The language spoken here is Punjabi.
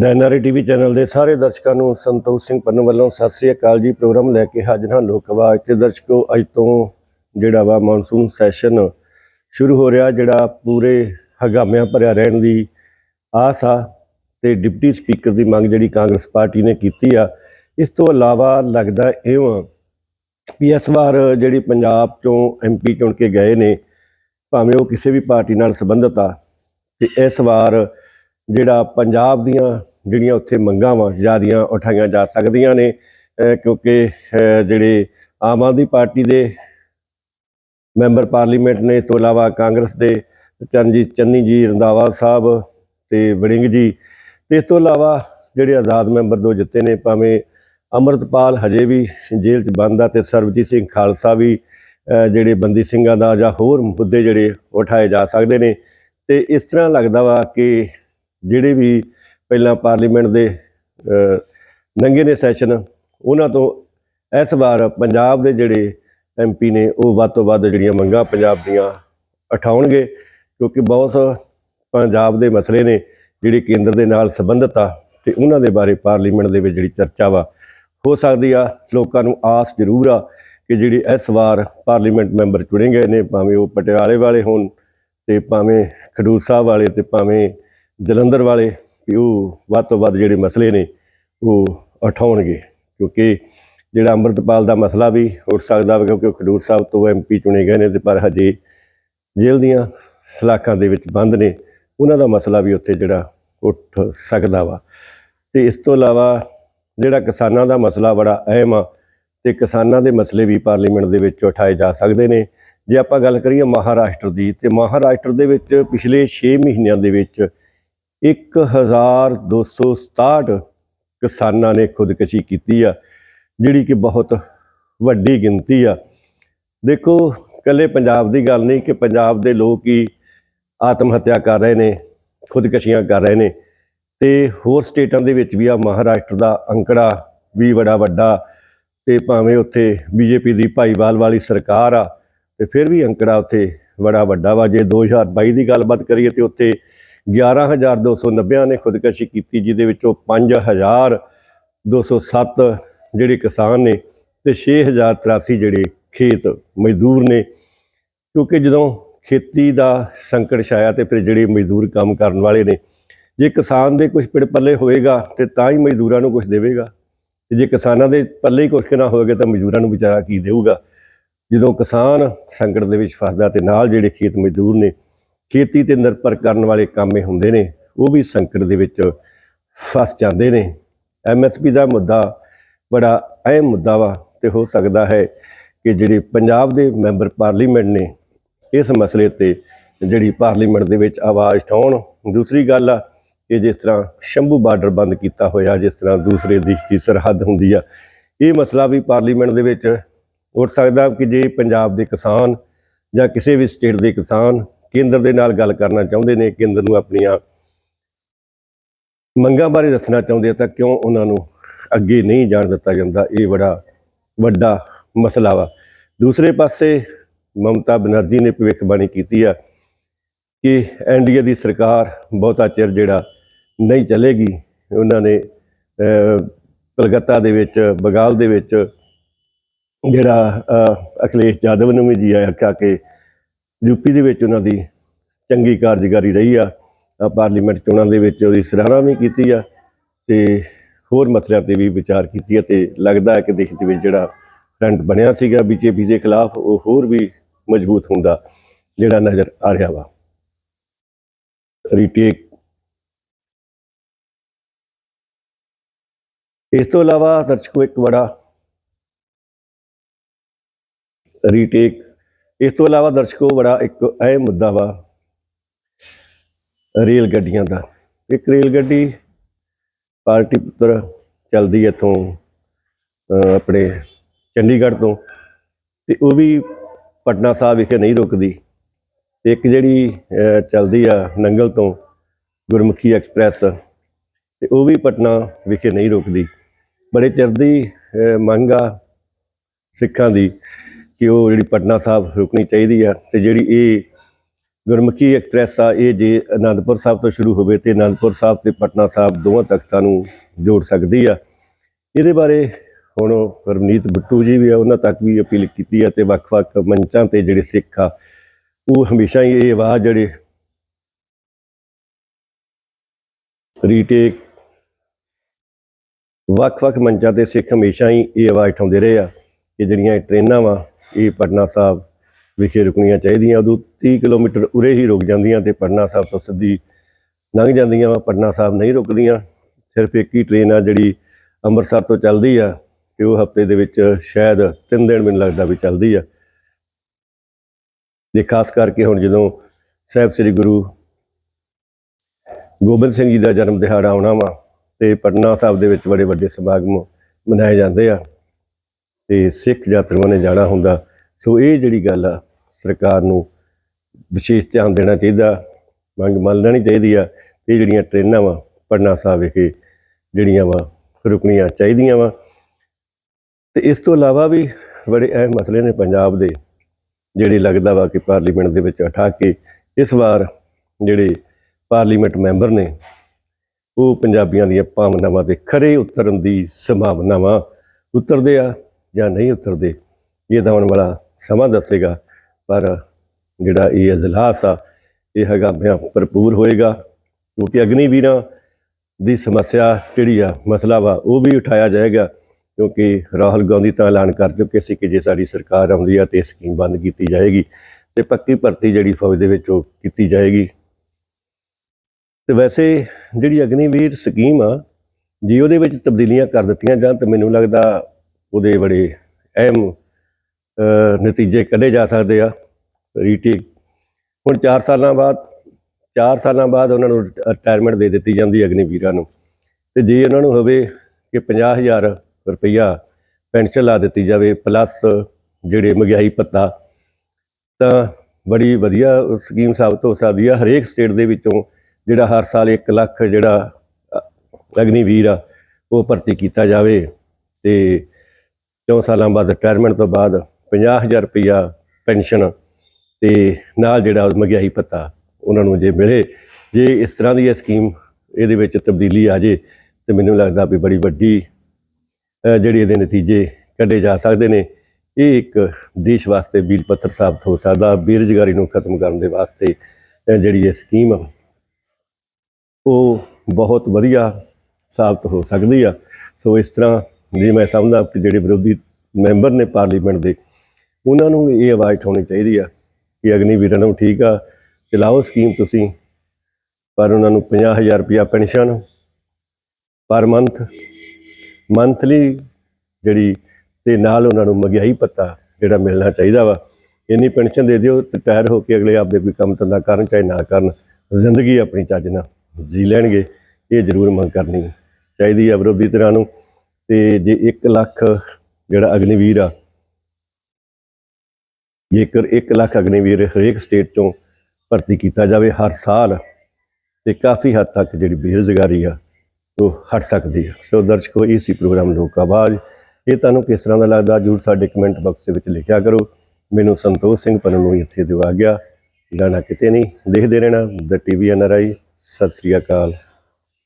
ਦੈਨਰੀ ਟੀਵੀ ਚੈਨਲ ਦੇ ਸਾਰੇ ਦਰਸ਼ਕਾਂ ਨੂੰ ਸੰਤੋਖ ਸਿੰਘ ਪੰਨ ਵੱਲੋਂ ਸਤਿ ਸ੍ਰੀ ਅਕਾਲ ਜੀ। ਪ੍ਰੋਗਰਾਮ ਲੈ ਕੇ ਹਾਜ਼ਰ ਹਾਂ ਲੋਕ ਆਵਾਜ਼ ਤੇ ਦਰਸ਼ਕੋ, ਅੱਜ ਤੋਂ ਜਿਹੜਾ ਵਾ ਮੌਨਸੂਨ ਸੈਸ਼ਨ ਸ਼ੁਰੂ ਹੋ ਰਿਹਾ, ਜਿਹੜਾ ਪੂਰੇ ਹਗਾਮਿਆਂ ਭਰਿਆ ਰਹਿਣ ਦੀ ਆਸ ਆ ਤੇ ਡਿਪਟੀ ਸਪੀਕਰ ਦੀ ਮੰਗ ਜਿਹੜੀ ਕਾਂਗਰਸ ਪਾਰਟੀ ਨੇ ਕੀਤੀ ਆ, ਇਸ ਤੋਂ ਇਲਾਵਾ ਲੱਗਦਾ ਇਉਂ ਆ ਵੀ ਇਸ ਵਾਰ ਜਿਹੜੀ ਪੰਜਾਬ ਚੋਂ ਐਮਪੀ ਚੁਣ ਕੇ ਗਏ ਨੇ, ਭਾਵੇਂ ਉਹ ਕਿਸੇ ਵੀ ਪਾਰਟੀ ਨਾਲ ਸੰਬੰਧਿਤ ਆ, ਤੇ ਇਸ ਵਾਰ ਜਿਹੜਾ ਪੰਜਾਬ ਦੀਆਂ ਜਿਹੜੀਆਂ ਉੱਥੇ ਮੰਗਾਂ ਵਾ ਜ਼ਿਆਦੀਆਂ ਉਠਾਈਆਂ ਜਾ ਸਕਦੀਆਂ ਨੇ ਕਿਉਂਕਿ ਜਿਹੜੇ ਆਮ ਆਦਮੀ ਪਾਰਟੀ ਦੇ ਮੈਂਬਰ ਪਾਰਲੀਮੈਂਟ ਨੇ, ਇਸ ਤੋਂ ਇਲਾਵਾ ਕਾਂਗਰਸ ਦੇ ਚਰਨਜੀਤ ਚੰਨੀ ਜੀ, ਰੰਧਾਵਾ ਸਾਹਿਬ ਤੇ ਵੜਿੰਗ ਜੀ ਤੇ ਇਸ ਤੋਂ ਇਲਾਵਾ ਜਿਹੜੇ ਆਜ਼ਾਦ ਮੈਂਬਰ ਦੋ ਜਿੱਤੇ ਨੇ, ਭਾਵੇਂ ਅਮਰਤਪਾਲ ਹਜੇ ਵੀ ਜੇਲ੍ਹ 'ਚ ਬੰਦ ਆ ਤੇ ਸਰਬਜੀਤ ਸਿੰਘ ਖਾਲਸਾ ਵੀ ਜਿਹੜੇ ਬੰਦੀ ਸਿੰਘਾਂ ਦਾ ਜਾਂ ਹੋਰ ਮੁੱਦੇ ਜਿਹੜੇ ਉਠਾਏ ਜਾ ਸਕਦੇ ਨੇ, ਤੇ ਇਸ ਤਰ੍ਹਾਂ ਲੱਗਦਾ ਵਾ ਕਿ ਜਿਹੜੇ ਵੀ ਪਹਿਲਾਂ ਪਾਰਲੀਮੈਂਟ ਦੇ ਨੰਗੇ ਨੇ ਸੈਸ਼ਨ, ਉਹਨਾਂ ਤੋਂ ਇਸ ਵਾਰ ਪੰਜਾਬ ਦੇ ਜਿਹੜੇ ਐਮਪੀ ਨੇ, ਉਹ ਵੱਧ ਤੋਂ ਵੱਧ ਜਿਹੜੀਆਂ ਮੰਗਾਂ ਪੰਜਾਬ ਦੀਆਂ ਉਠਾਉਣਗੇ, ਕਿਉਂਕਿ ਬਹੁਤ ਪੰਜਾਬ ਦੇ ਮਸਲੇ ਨੇ ਜਿਹੜੇ ਕੇਂਦਰ ਦੇ ਨਾਲ ਸੰਬੰਧਿਤ ਆ, ਤੇ ਉਹਨਾਂ ਦੇ ਬਾਰੇ ਪਾਰਲੀਮੈਂਟ ਦੇ ਵਿੱਚ ਜਿਹੜੀ ਚਰਚਾ ਵਾ, ਹੋ ਸਕਦੀ ਆ, ਲੋਕਾਂ ਨੂੰ ਆਸ ਜ਼ਰੂਰ ਆ ਕਿ ਜਿਹੜੀ ਇਸ ਵਾਰ ਪਾਰਲੀਮੈਂਟ ਮੈਂਬਰ ਚੁਣੇ ਗਏ ਨੇ, ਭਾਵੇਂ ਉਹ ਪਟਿਆਲੇ ਵਾਲੇ ਹੋਣ, ਤੇ ਭਾਵੇਂ ਖਡੂਰ ਸਾਹਿਬ ਵਾਲੇ ਤੇ ਭਾਵੇਂ ਜਲੰਧਰ ਵਾਲੇ ਵੀ ਉਹ ਵੱਧ ਤੋਂ ਵੱਧ ਜਿਹੜੇ ਮਸਲੇ ਨੇ ਉਹ ਉਠਾਉਣਗੇ, ਕਿਉਂਕਿ ਜਿਹੜਾ ਅੰਮ੍ਰਿਤਪਾਲ ਦਾ ਮਸਲਾ ਵੀ ਉੱਠ ਸਕਦਾ ਵਾ, ਕਿਉਂਕਿ ਉਹ ਖਡੂਰ ਸਾਹਿਬ ਤੋਂ ਐਮਪੀ ਚੁਣੇ ਗਏ ਨੇ ਤੇ ਪਰ ਹਜੇ ਜੇਲ੍ਹ ਦੀਆਂ ਸਲਾਖਾਂ ਦੇ ਵਿੱਚ ਬੰਦ ਨੇ, ਉਹਨਾਂ ਦਾ ਮਸਲਾ ਵੀ ਉੱਥੇ ਜਿਹੜਾ ਉੱਠ ਸਕਦਾ ਵਾ। ਤੇ ਇਸ ਤੋਂ ਇਲਾਵਾ ਜਿਹੜਾ ਕਿਸਾਨਾਂ ਦਾ ਮਸਲਾ ਬੜਾ ਅਹਿਮ ਆ, ਤੇ ਕਿਸਾਨਾਂ ਦੇ ਮਸਲੇ ਵੀ ਪਾਰਲੀਮੈਂਟ ਦੇ ਵਿੱਚ ਉਠਾਏ ਜਾ ਸਕਦੇ ਨੇ। ਜੇ ਆਪਾਂ ਗੱਲ ਕਰੀਏ ਮਹਾਰਾਸ਼ਟਰ ਦੀ, ਤੇ ਮਹਾਰਾਸ਼ਟਰ ਦੇ ਵਿੱਚ ਪਿਛਲੇ 6 ਮਹੀਨਿਆਂ ਦੇ ਵਿੱਚ 1267 ਕਿਸਾਨਾਂ ਨੇ ਖੁਦਕਸ਼ੀ ਕੀਤੀ ਆ, ਜਿਹੜੀ ਕਿ ਬਹੁਤ ਵੱਡੀ ਗਿਣਤੀ ਆ। ਦੇਖੋ ਕੱਲੇ ਪੰਜਾਬ ਦੀ ਗੱਲ ਨਹੀਂ ਕਿ ਪੰਜਾਬ ਦੇ ਲੋਕ ਹੀ ਆਤਮ ਹੱਤਿਆ ਕਰ ਰਹੇ ਨੇ, ਖੁਦਕਸ਼ੀਆਂ ਕਰ ਰਹੇ ਨੇ। ਤੇ ਹੋਰ ਸਟੇਟਾਂ ਦੇ ਵਿੱਚ ਵੀ ਆ, ਮਹਾਰਾਸ਼ਟਰ ਦਾ ਅੰਕੜਾ ਵੀ ਬੜਾ ਵੱਡਾ ਤੇ ਭਾਵੇਂ ਉੱਥੇ ਬੀਜੇਪੀ ਦੀ ਭਾਈਵਾਲ ਵਾਲੀ ਸਰਕਾਰ ਆ, ਤੇ ਫਿਰ ਵੀ ਅੰਕੜਾ ਉੱਥੇ ਬੜਾ ਵੱਡਾ ਵਾ। ਜੇ 2022 ਦੀ ਗੱਲਬਾਤ ਕਰੀਏ ਤੇ ਉੱਥੇ 11290 ਨੇ ਖੁਦਕਸ਼ੀ ਕੀਤੀ, ਜਿਹਦੇ ਵਿੱਚੋਂ 5207 ਜਿਹੜੇ ਕਿਸਾਨ ਨੇ ਤੇ 6083 ਜਿਹੜੇ ਖੇਤ ਮਜ਼ਦੂਰ ਨੇ। ਕਿਉਂਕਿ ਜਦੋਂ ਖੇਤੀ ਦਾ ਸੰਕਟ ਛਾਇਆ ਤੇ ਫਿਰ ਜਿਹੜੇ ਮਜ਼ਦੂਰ ਕੰਮ ਕਰਨ ਵਾਲੇ ਨੇ, ਜੇ ਕਿਸਾਨ ਦੇ ਕੁਝ ਪਿੜ ਪੱਲੇ ਹੋਏਗਾ ਤੇ ਤਾਂ ਹੀ ਮਜ਼ਦੂਰਾਂ ਨੂੰ ਕੁਝ ਦੇਵੇਗਾ। ਤੇ ਜੇ ਕਿਸਾਨਾਂ ਦੇ ਪੱਲੇ ਹੀ ਕੁਝ ਨਾ ਹੋਵੇਗਾ ਤਾਂ ਮਜ਼ਦੂਰਾਂ ਨੂੰ ਵਿਚਾਰਾ ਕੀ ਦੇਊਗਾ? ਜਦੋਂ ਕਿਸਾਨ ਸੰਕਟ ਦੇ ਵਿੱਚ ਫਸਦਾ ਤੇ ਨਾਲ ਜਿਹੜੇ ਖੇਤ ਮਜ਼ਦੂਰ ਨੇ ਖੇਤੀ ਤੇ ਨਿਰਭਰ ਕਰਨ ਵਾਲੇ ਕਾਮੇ ਹੁੰਦੇ ਨੇ, ਉਹ ਵੀ ਸੰਕਟ ਦੇ ਵਿੱਚ ਫਸ ਜਾਂਦੇ ਨੇ। ਐਮਐਸਪੀ ਦਾ ਮੁੱਦਾ ਬੜਾ ਅਹਿਮ ਮੁੱਦਾ ਵਾ ਤੇ ਹੋ ਸਕਦਾ ਹੈ ਕਿ ਜਿਹੜੇ ਪੰਜਾਬ ਦੇ ਮੈਂਬਰ ਪਾਰਲੀਮੈਂਟ ਨੇ ਇਸ ਮਸਲੇ ਤੇ ਜਿਹੜੀ ਪਾਰਲੀਮੈਂਟ ਦੇ ਵਿੱਚ ਆਵਾਜ਼ ਉਠਾਉਣ। ਦੂਸਰੀ ਗੱਲ ਆ ਕਿ ਜਿਸ ਤਰ੍ਹਾਂ ਸ਼ੰਭੂ ਬਾਰਡਰ ਬੰਦ ਕੀਤਾ ਹੋਇਆ, ਜਿਸ ਤਰ੍ਹਾਂ ਦੂਸਰੇ ਦੇਸ਼ ਦੀ ਸਰਹੱਦ ਹੁੰਦੀ ਆ, ਇਹ ਮਸਲਾ ਵੀ ਪਾਰਲੀਮੈਂਟ ਦੇ ਵਿੱਚ ਉੱਠ ਸਕਦਾ ਕਿ ਜੇ ਪੰਜਾਬ ਦੇ ਕਿਸਾਨ ਜਾਂ ਕਿਸੇ ਵੀ ਸਟੇਟ ਦੇ ਕਿਸਾਨ ਕੇਂਦਰ ਦੇ ਨਾਲ ਗੱਲ ਕਰਨਾ ਚਾਹੁੰਦੇ ਨੇ, ਕੇਂਦਰ ਨੂੰ ਆਪਣੀਆਂ ਮੰਗਾਂ ਬਾਰੇ ਦੱਸਣਾ ਚਾਹੁੰਦੇ ਤਾਂ ਕਿਉਂ ਉਹਨਾਂ ਨੂੰ ਅੱਗੇ ਨਹੀਂ ਜਾਣ ਦਿੱਤਾ ਜਾਂਦਾ? ਇਹ ਬੜਾ ਵੱਡਾ ਮਸਲਾ ਵਾ। ਦੂਸਰੇ ਪਾਸੇ ਮਮਤਾ ਬਨਰਜੀ ਨੇ ਭਵਿੱਖਬਾਣੀ ਕੀਤੀ ਆ ਕਿ ਐਨਡੀਏ ਦੀ ਸਰਕਾਰ ਬਹੁਤਾ ਚਿਰ ਜਿਹੜਾ ਨਹੀਂ ਚੱਲੇਗੀ, ਉਹਨਾਂ ਨੇ ਕਲਕੱਤਾ ਦੇ ਵਿੱਚ, ਬਗਾਲ ਦੇ ਵਿੱਚ ਜਿਹੜਾ ਅਖਿਲੇਸ਼ ਯਾਦਵ ਨੂੰ ਵੀ ਜੀ ਆਖਿਆ ਕਿ ਯੂਪੀ ਦੇ ਵਿੱਚ ਉਹਨਾਂ ਦੀ ਚੰਗੀ ਕਾਰਜਕਾਰੀ ਰਹੀ ਆ। ਪਾਰਲੀਮੈਂਟ ਚੋਣਾਂ ਦੇ ਵਿੱਚ ਉਹਦੀ ਸਰਾਹਨਾ ਵੀ ਕੀਤੀ ਆ ਤੇ ਹੋਰ ਮਸਲਿਆਂ ਤੇ ਵੀ ਵਿਚਾਰ ਕੀਤੀ ਆ ਤੇ ਲੱਗਦਾ ਹੈ ਕਿ ਦੇਸ਼ ਦੇ ਵਿੱਚ ਜਿਹੜਾ ਫਰੰਟ ਬਣਿਆ ਸੀਗਾ ਬੀਜੇਪੀ ਦੇ ਖਿਲਾਫ, ਉਹ ਹੋਰ ਵੀ ਮਜ਼ਬੂਤ ਹੁੰਦਾ ਜਿਹੜਾ ਨਜ਼ਰ ਆ ਰਿਹਾ ਵਾ। ਰੀਟੇਕ ਇਸ ਤੋਂ ਇਲਾਵਾ ਦਰਸ਼ਕੋ ਇੱਕ ਬੜਾ ਰੀਟੇਕ ਇਸ ਤੋਂ ਇਲਾਵਾ ਦਰਸ਼ਕੋ ਬੜਾ ਇੱਕ ਅਹਿਮ ਮੁੱਦਾ ਵਾ ਰੇਲ ਗੱਡੀਆਂ ਦਾ। ਇੱਕ ਰੇਲ ਗੱਡੀ ਪਾਰਟੀ ਪੁੱਤਰ ਚੱਲਦੀ ਇੱਥੋਂ ਆਪਣੇ ਚੰਡੀਗੜ੍ਹ ਤੋਂ ਤੇ ਉਹ ਵੀ ਪਟਨਾ ਸਾਹਿਬ ਵਿਖੇ ਨਹੀਂ ਰੁਕਦੀ। ਤੇ ਇੱਕ ਜਿਹੜੀ ਚੱਲਦੀ ਆ ਨੰਗਲ ਤੋਂ ਗੁਰਮੁਖੀ ਐਕਸਪ੍ਰੈਸ, ਤੇ ਉਹ ਵੀ ਪਟਨਾ ਵਿਖੇ ਨਹੀਂ ਰੁਕਦੀ। ਬੜੇ ਚਿਰ ਦੀ ਮੰਗ ਆ ਸਿੱਖਾਂ ਦੀ। ਕਿ ਉਹ ਜਿਹੜੀ ਪਟਨਾ ਸਾਹਿਬ ਰੁਕਣੀ ਚਾਹੀਦੀ ਆ ਤੇ ਜਿਹੜੀ ਇਹ ਗੁਰਮੁਖੀ ਐਕਸਪ੍ਰੈਸ ਆ, ਇਹ ਜੇ ਅਨੰਦਪੁਰ ਸਾਹਿਬ ਤੋਂ ਸ਼ੁਰੂ ਹੋਵੇ ਤੇ ਅਨੰਦਪੁਰ ਸਾਹਿਬ ਤੇ ਪਟਨਾ ਸਾਹਿਬ ਦੋਵਾਂ ਤਖਤਾਂ ਨੂੰ ਜੋੜ ਸਕਦੀ ਆ। ਇਹਦੇ ਬਾਰੇ ਹੁਣ ਰਵਨੀਤ ਬਿੱਟੂ ਜੀ ਵੀ ਆ, ਉਹਨਾਂ ਤੱਕ ਵੀ ਅਪੀਲ ਕੀਤੀ ਆ ਤੇ ਵੱਖ-ਵੱਖ ਮੰਚਾਂ ਤੇ ਜਿਹੜੇ ਸਿੱਖ ਆ, ਉਹ ਹਮੇਸ਼ਾ ਹੀ ਇਹ ਆਵਾਜ਼ ਜਿਹੜੇ ਰੀਟੇਕ ਵੱਖ-ਵੱਖ ਮੰਚਾਂ ਤੇ ਸਿੱਖ ਹਮੇਸ਼ਾ ਹੀ ਇਹ ਆਵਾਜ਼ ਉਠਾਉਂਦੇ ਰਹੇ ਆ ਕਿ ਜਿਹੜੀਆਂ ਇਹ ਟ੍ਰੇਨਾਂ ਵਾ ਇਹ ਪਟਨਾ ਸਾਹਿਬ ਵਿਖੇ ਰੁਕਣੀਆਂ ਚਾਹੀਦੀਆਂ। ਉਦੋਂ 30 ਕਿਲੋਮੀਟਰ ਉਰੇ ਹੀ ਰੁਕ ਜਾਂਦੀਆਂ ਤੇ ਪਟਨਾ ਸਾਹਿਬ ਤੋਂ ਸਿੱਧੀ ਲੰਘ ਜਾਂਦੀਆਂ। ਵਾ ਪਟਨਾ ਸਾਹਿਬ ਨਹੀਂ ਰੁਕਦੀਆਂ। ਸਿਰਫ ਇੱਕ ਹੀ ਟ੍ਰੇਨ ਆ ਜਿਹੜੀ ਅੰਮ੍ਰਿਤਸਰ ਤੋਂ ਚੱਲਦੀ ਆ ਤੇ ਉਹ ਹਫ਼ਤੇ ਦੇ ਵਿੱਚ ਸ਼ਾਇਦ 3 ਦਿਨ ਮੈਨੂੰ ਲੱਗਦਾ ਵੀ ਚੱਲਦੀ ਆ। ਤੇ ਖਾਸ ਕਰਕੇ ਹੁਣ ਜਦੋਂ ਸਾਹਿਬ ਸ੍ਰੀ ਗੁਰੂ ਗੋਬਿੰਦ ਸਿੰਘ ਜੀ ਦਾ ਜਨਮ ਦਿਹਾੜਾ ਆਉਣਾ ਵਾ ਤੇ ਪਟਨਾ ਸਾਹਿਬ ਦੇ ਵਿੱਚ ਬੜੇ ਵੱਡੇ ਸਮਾਗਮ ਮਨਾਏ ਜਾਂਦੇ ਆ। ਤੇ ਸਿੱਖ ਯਾਤਰੀਆਂ ਨੇ ਜਾਣਾ ਹੁੰਦਾ। ਸੋ ਇਹ ਜਿਹੜੀ ਗੱਲ ਆ, ਸਰਕਾਰ ਨੂੰ ਵਿਸ਼ੇਸ਼ ਧਿਆਨ ਦੇਣਾ ਚਾਹੀਦਾ, ਮੰਗ ਮੰਨ ਲੈਣੀ ਚਾਹੀਦੀ ਆ। ਇਹ ਜਿਹੜੀਆਂ ਟ੍ਰੇਨਾਂ ਵਾ, ਪਟਨਾ ਸਾਹਿਬ ਵਿਖੇ ਜਿਹੜੀਆਂ ਵਾ, ਰੁਕਣੀਆਂ ਚਾਹੀਦੀਆਂ ਵਾ। ਤੇ ਇਸ ਤੋਂ ਇਲਾਵਾ ਵੀ ਬੜੇ ਅਹਿਮ ਮਸਲੇ ਨੇ ਪੰਜਾਬ ਦੇ, ਜਿਹੜੇ ਲੱਗਦਾ ਵਾ ਕਿ ਪਾਰਲੀਮੈਂਟ ਦੇ ਵਿੱਚ ਉਠਾ ਕੇ ਇਸ ਵਾਰ ਜਿਹੜੇ ਪਾਰਲੀਮੈਂਟ ਮੈਂਬਰ ਨੇ, ਉਹ ਪੰਜਾਬੀਆਂ ਦੀਆਂ ਭਾਵਨਾਵਾਂ ਤੇ ਖਰੇ ਉਤਰਨ ਦੀ ਸੰਭਾਵਨਾਵਾਂ ਉਤਰਦੇ ਆ। ਜਾਂ ਨਹੀਂ ਉਤਰਦੇ, ਇਹ ਤਾਂ ਆਉਣ ਵਾਲਾ ਸਮਾਂ ਦੱਸੇਗਾ, ਪਰ ਜਿਹੜਾ ਇਹ ਅਜਲਾਸ ਆ, ਇਹ ਹੈਗਾ ਬਿਆਂ ਭਰਪੂਰ ਹੋਏਗਾ, ਕਿਉਂਕਿ ਅਗਨੀਵੀਰਾਂ ਦੀ ਸਮੱਸਿਆ ਜਿਹੜੀ ਆ, ਮਸਲਾ ਵਾ, ਉਹ ਵੀ ਉਠਾਇਆ ਜਾਏਗਾ, ਕਿਉਂਕਿ ਰਾਹੁਲ ਗਾਂਧੀ ਤਾਂ ਐਲਾਨ ਕਰ ਚੁੱਕੇ ਸੀ ਕਿ ਜੇ ਸਾਡੀ ਸਰਕਾਰ ਆਉਂਦੀ ਆ ਤੇ ਇਹ ਸਕੀਮ ਬੰਦ ਕੀਤੀ ਜਾਏਗੀ ਤੇ ਪੱਕੀ ਭਰਤੀ ਜਿਹੜੀ ਫੌਜ ਦੇ ਵਿੱਚ ਉਹ ਕੀਤੀ ਜਾਏਗੀ। ਤੇ ਵੈਸੇ ਜਿਹੜੀ ਅਗਨੀਵੀਰ ਸਕੀਮ ਆ, ਜੇ ਉਹਦੇ ਵਿੱਚ ਤਬਦੀਲੀਆਂ ਕਰ ਦਿੱਤੀਆਂ ਜਾਣ ਤਾਂ ਮੈਨੂੰ ਲੱਗਦਾ ਉਹਦੇ ਬੜੇ ਅਹਿਮ ਨਤੀਜੇ ਕੱਢੇ ਜਾ ਸਕਦੇ ਆ ਰੀਟੇਕ ਹੁਣ 4 ਸਾਲਾਂ ਬਾਅਦ 4 ਸਾਲਾਂ ਬਾਅਦ ਉਹਨਾਂ ਨੂੰ ਰਿਟਾਇਰਮੈਂਟ ਦੇ ਦਿੱਤੀ ਜਾਂਦੀ ਹੈ ਅਗਨੀਵੀਰਾਂ ਨੂੰ। ਤੇ ਜੇ ਉਹਨਾਂ ਨੂੰ ਹੋਵੇ ਕਿ 50000 ਰੁਪਈਆ ਪੈਨਸ਼ਨ ਲਾ ਦਿੱਤੀ ਜਾਵੇ ਪਲੱਸ ਜਿਹੜੇ ਮਹਿੰਗਾਈ ਪੱਤਾ ਤਾਂ ਬੜੀ ਵਧੀਆ ਸਕੀਮ ਸਾਬਤ ਹੋ ਸਕਦੀ ਆ। ਹਰੇਕ ਸਟੇਟ ਦੇ ਵਿੱਚੋਂ ਜਿਹੜਾ ਹਰ ਸਾਲ 1 ਲੱਖ ਜਿਹੜਾ ਅਗਨੀਵੀਰ ਆ, ਉਹ ਭਰਤੀ ਕੀਤਾ ਜਾਵੇ। ਤੇ 4 ਸਾਲਾਂ ਬਾਅਦ ਰਿਟਾਇਰਮੈਂਟ ਤੋਂ ਬਾਅਦ 50000 ਰੁਪਈਆ ਪੈਨਸ਼ਨ ਤੇ ਨਾਲ ਜਿਹੜਾ ਮਹਿੰਗਾਈ ਭੱਤਾ ਉਹਨਾਂ ਨੂੰ ਜੇ ਮਿਲੇ, ਜੇ ਇਸ ਤਰ੍ਹਾਂ ਦੀ ਇਹ ਸਕੀਮ ਇਹਦੇ ਵਿੱਚ ਤਬਦੀਲੀ ਆ ਜੇ, ਤੇ ਮੈਨੂੰ ਲੱਗਦਾ ਵੀ ਬੜੀ ਵੱਡੀ ਜਿਹੜੀ ਇਹਦੇ ਨਤੀਜੇ ਕੱਢੇ ਜਾ ਸਕਦੇ ਨੇ। ਇਹ ਇੱਕ ਦੇਸ਼ ਵਾਸਤੇ ਬੀਲ ਪੱਤਰ ਸਾਬਤ ਹੋ ਸਕਦਾ, ਬੇਰੁਜ਼ਗਾਰੀ ਨੂੰ ਖਤਮ ਕਰਨ ਦੇ ਵਾਸਤੇ ਜਿਹੜੀ ਇਹ ਸਕੀਮ ਆ, ਉਹ ਬਹੁਤ ਵਧੀਆ ਸਾਬਤ ਹੋ ਸਕਦੀ ਆ। ਸੋ ਇਸ ਤਰ੍ਹਾਂ ਜੇ, ਮੈਂ ਸਮਝਦਾ ਕਿ ਜਿਹੜੇ ਵਿਰੋਧੀ ਮੈਂਬਰ ਨੇ ਪਾਰਲੀਮੈਂਟ ਦੇ, ਉਹਨਾਂ ਨੂੰ ਵੀ ਇਹ ਆਵਾਜ਼ ਉਠਾਉਣੀ ਚਾਹੀਦੀ ਆ ਕਿ ਅਗਨੀਵੀਰਾਂ ਨੂੰ ਠੀਕ ਆ, ਚਲਾਓ ਸਕੀਮ ਤੁਸੀਂ, ਪਰ ਉਹਨਾਂ ਨੂੰ 50000 ਰੁਪਇਆ ਪੈਨਸ਼ਨ, ਪਰ ਮੰਥ, ਮੰਥਲੀ ਜਿਹੜੀ, ਤੇ ਨਾਲ ਉਹਨਾਂ ਨੂੰ ਮਹਿੰਗਾਈ ਪੱਤਾ ਜਿਹੜਾ ਮਿਲਣਾ ਚਾਹੀਦਾ ਵਾ, ਇੰਨੀ ਪੈਨਸ਼ਨ ਦੇ ਦਿਓ ਰਿਟਾਇਰ ਹੋ ਕੇ ਅਗਲੇ ਆਪਦੇ ਕੋਈ ਕੰਮ ਧੰਦਾ ਕਰਨ, ਚਾਹੇ ਨਾ ਕਰਨ, ਜ਼ਿੰਦਗੀ ਆਪਣੀ ਚੱਜ ਨਾਲ ਜੀ ਲੈਣਗੇ, ਇਹ ਜ਼ਰੂਰ ਮੰਗ ਕਰਨੀ ਚਾਹੀਦੀ ਆ ਵਿਰੋਧੀ ਧਿਰਾਂ ਨੂੰ। ਤੇ ਜੇ 1 ਲੱਖ ਜਿਹੜਾ ਅਗਨੀਵੀਰ ਆ, ਜੇਕਰ 1 ਲੱਖ ਅਗਨੀਵੀਰ ਹਰੇਕ ਸਟੇਟ ਚੋਂ ਭਰਤੀ ਕੀਤਾ ਜਾਵੇ ਹਰ ਸਾਲ, ਤੇ ਕਾਫੀ ਹੱਦ ਤੱਕ ਜਿਹੜੀ ਬੇਰੁਜ਼ਗਾਰੀ ਆ, ਉਹ ਹਟ ਸਕਦੀ ਹੈ ਸੋ ਦਰਸ਼ਕੋ, ਇਹ ਸੀ ਪ੍ਰੋਗਰਾਮ ਲੋਕ ਆਵਾਜ਼। ਇਹ ਤੁਹਾਨੂੰ ਕਿਸ ਤਰ੍ਹਾਂ ਦਾ ਲੱਗਦਾ, ਜਰੂਰ ਸਾਡੇ ਕਮੈਂਟ ਬਾਕਸ ਦੇ ਵਿੱਚ ਲਿਖਿਆ ਕਰੋ। ਮੈਨੂੰ ਸੰਤੋਖ ਸਿੰਘ ਪਨੂ ਨੂੰ ਇੱਥੇ ਦਿਵਾ ਗਿਆ। ਜਾਣਾ ਕਿਤੇ ਨਹੀਂ, ਦੇਖਦੇ ਰਹਿਣਾ। ਦ ਟੀਵੀ ਐਨਆਰਆਈ ਸਤਿ ਸ੍ਰੀ ਅਕਾਲ।